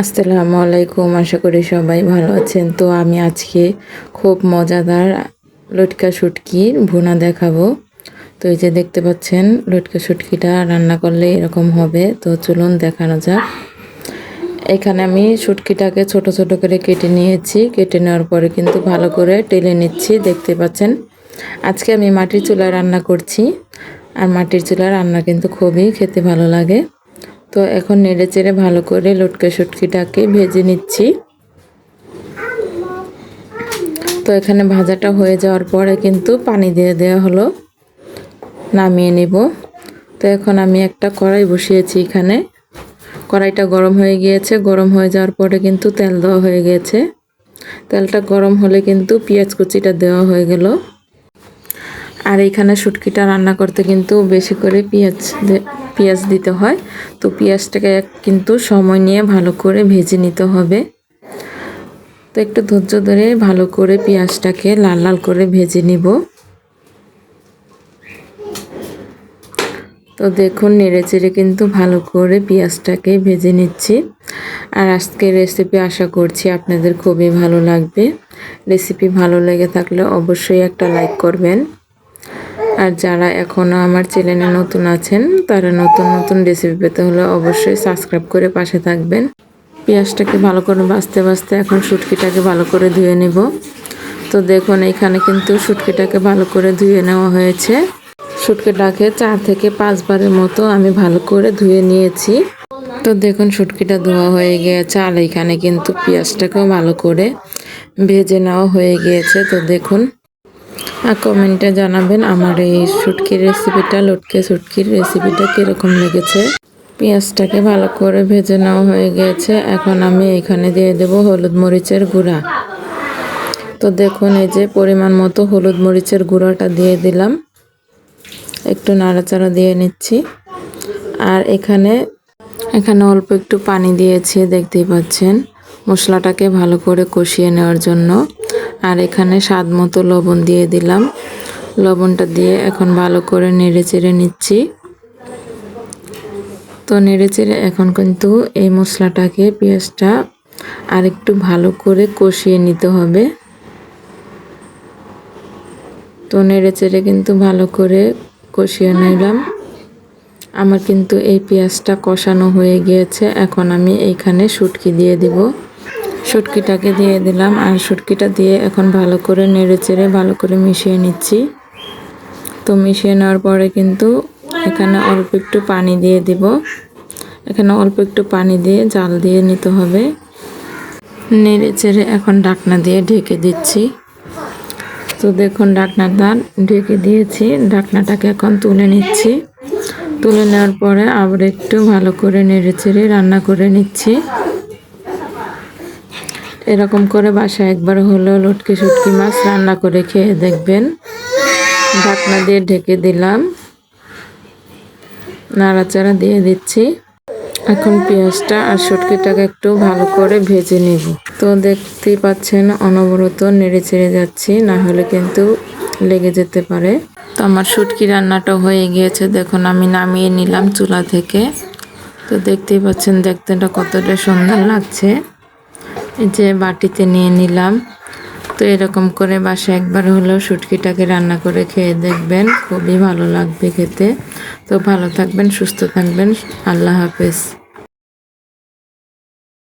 আসসালামু আলাইকুম, আশা করি সবাই ভালো আছেন। তো আমি আজকে খুব মজাদার লটকা শুটকির ভুনা দেখাবো। তো এই যে দেখতে পাচ্ছেন, লটকা শুটকিটা রান্না করলে এরকম হবে। তো চলুন দেখানো যাক। এখানে আমি শুটকিটাকে ছোট ছোট করে কেটে নিয়েছি। কেটে নেওয়ার পরে কিন্তু ভালো করে টেলে নিচ্ছি, দেখতে পাচ্ছেন। আজকে আমি মাটির চুলায় রান্না করছি। আর মাটির চুলায় রান্না কিন্তু খুবই খেতে ভালো লাগে। তো এখন নেড়ে চেড়ে ভালো করে লটকা শুটকিটাকে ভেজে নিচ্ছি। তো এখানে ভাজাটা হয়ে যাওয়ার পরে কিন্তু পানি দিয়ে দেওয়া হলো। নামিয়ে নেব। তো এখন আমি একটা কড়াই বসিয়েছি এখানে। কড়াইটা গরম হয়ে গিয়েছে। গরম হয়ে যাওয়ার পরে কিন্তু তেল দেওয়া হয়ে গিয়েছে। তেলটা গরম হলে কিন্তু পেঁয়াজ কুচিটা দেওয়া হয়ে গেল। আর এখানে শুটকিটা রান্না করতে কিন্তু বেশি করে পেঁয়াজ পেঁয়াজ দিতে হয়। তো পেঁয়াজটাকে কিন্তু সময় নিয়ে ভালো করে ভেজে নিতে হবে। তো একটু ধৈর্য ধরে ভালো করে পেঁয়াজটাকে লাল লাল করে ভেজে নিব। তো দেখুন নেড়ে চেড়ে কিন্তু ভালো করে পেঁয়াজটাকে ভেজে নিচ্ছি। আর আজকের রেসিপি আশা করছি আপনাদের খুবই ভালো লাগবে। রেসিপি ভালো লেগে থাকলে অবশ্যই একটা লাইক করবেন। আর যারা এখনও আমার চ্যানেলে নতুন আছেন, তারা নতুন নতুন রেসিপি পেতে হলে অবশ্যই সাবস্ক্রাইব করে পাশে থাকবেন। পেঁয়াজটাকে ভালো করে বাঁচতে বাঁচতে এখন শুটকিটাকে ভালো করে ধুয়ে নেব। তো দেখুন, এখানে কিন্তু শুটকিটাকে ভালো করে ধুয়ে নেওয়া হয়েছে। শুটকিটাকে চার থেকে পাঁচবারের মতো আমি ভালো করে ধুয়ে নিয়েছি। তো দেখুন, শুটকিটা ধোয়া হয়ে গিয়েছে আর এখানে কিন্তু পেঁয়াজটাকেও ভালো করে ভেজে নেওয়া হয়ে গিয়েছে তো দেখুন আর কমেন্টে জানাবেন আমার এই শুটকির রেসিপিটা লটকে শুটকির রেসিপিটা কীরকম লেগেছে। পেঁয়াজটাকে ভালো করে ভেজে নেওয়া হয়ে গেছে। এখন আমি এখানে দিয়ে দেব হলুদ মরিচের গুঁড়া। তো দেখুন, এই যে পরিমাণ মতো হলুদ মরিচের গুঁড়াটা দিয়ে দিলাম। একটু নাড়াচাড়া দিয়ে নিচ্ছি। আর এখানে এখানে অল্প একটু পানি দিয়েছি, দেখতেই পাচ্ছেন। মশলাটাকে ভালো করে কষিয়ে নেওয়ার জন্য। আর এখানে স্বাদ মতো লবণ দিয়ে দিলাম। লবণটা দিয়ে এখন ভালো করে নেড়ে চেড়ে নিচ্ছি। তো নেড়ে চেড়ে এখন কিন্তু এই মশলাটাকে, পেঁয়াজটা আর একটু ভালো করে কষিয়ে নিতে হবে। তো নেড়ে চেড়ে কিন্তু ভালো করে কষিয়ে নিলাম। আমার কিন্তু এই পেঁয়াজটা কষানো হয়ে গিয়েছে। এখন আমি এইখানে শুটকি দিয়ে দিব। শুটকিটাকে দিয়ে দিলাম আর শুটকিটা দিয়ে এখন ভালো করে নেড়ে চেড়ে ভালো করে মিশিয়ে নিচ্ছি। তো মিশিয়ে নেওয়ার পরে কিন্তু এখানে অল্প একটু পানি দিয়ে দিব। এখানে অল্প একটু পানি দিয়ে জাল দিয়ে নিতে হবে। নেড়ে চেড়ে এখন ডাকনা দিয়ে ঢেকে দিচ্ছি। তো দেখুন ডাকনাটা ঢেকে দিয়েছি, ডাকনাটাকে এখন তুলে নিচ্ছি। তুলে নেওয়ার পরে আবার একটু ভালো করে নেড়ে চেড়ে রান্না করে নিচ্ছি। এরকম করে বাসায় একবার হলেও লটকি সুটকি মাছ রান্না করে খেয়ে দেখবেন। ঢাকনা দিয়ে ঢেকে দিলাম। নাড়াচাড়া দিয়ে দিচ্ছি। এখন পেঁয়াজটা আর সুটকিটাকে একটু ভালো করে ভেজে নিব। তো দেখতেই পাচ্ছেন অনবরত নেড়ে চেড়ে যাচ্ছি, না হলে কিন্তু লেগে যেতে পারে। তো আমার শুটকি রান্নাটা হয়ে গিয়েছে। দেখুন, আমি নামিয়ে নিলাম চুলা থেকে। তো দেখতেই পাচ্ছেন দেখতেটা কতটা সুন্দর লাগছে। যে বাটিতে নিয়ে নিলাম। তো এরকম করে বাসায় একবার হলেও শুটকিটাকে রান্না করে খেয়ে দেখবেন, খুবই ভালো লাগবে খেতে। তো ভালো থাকবেন, সুস্থ থাকবেন, আল্লাহ হাফেজ।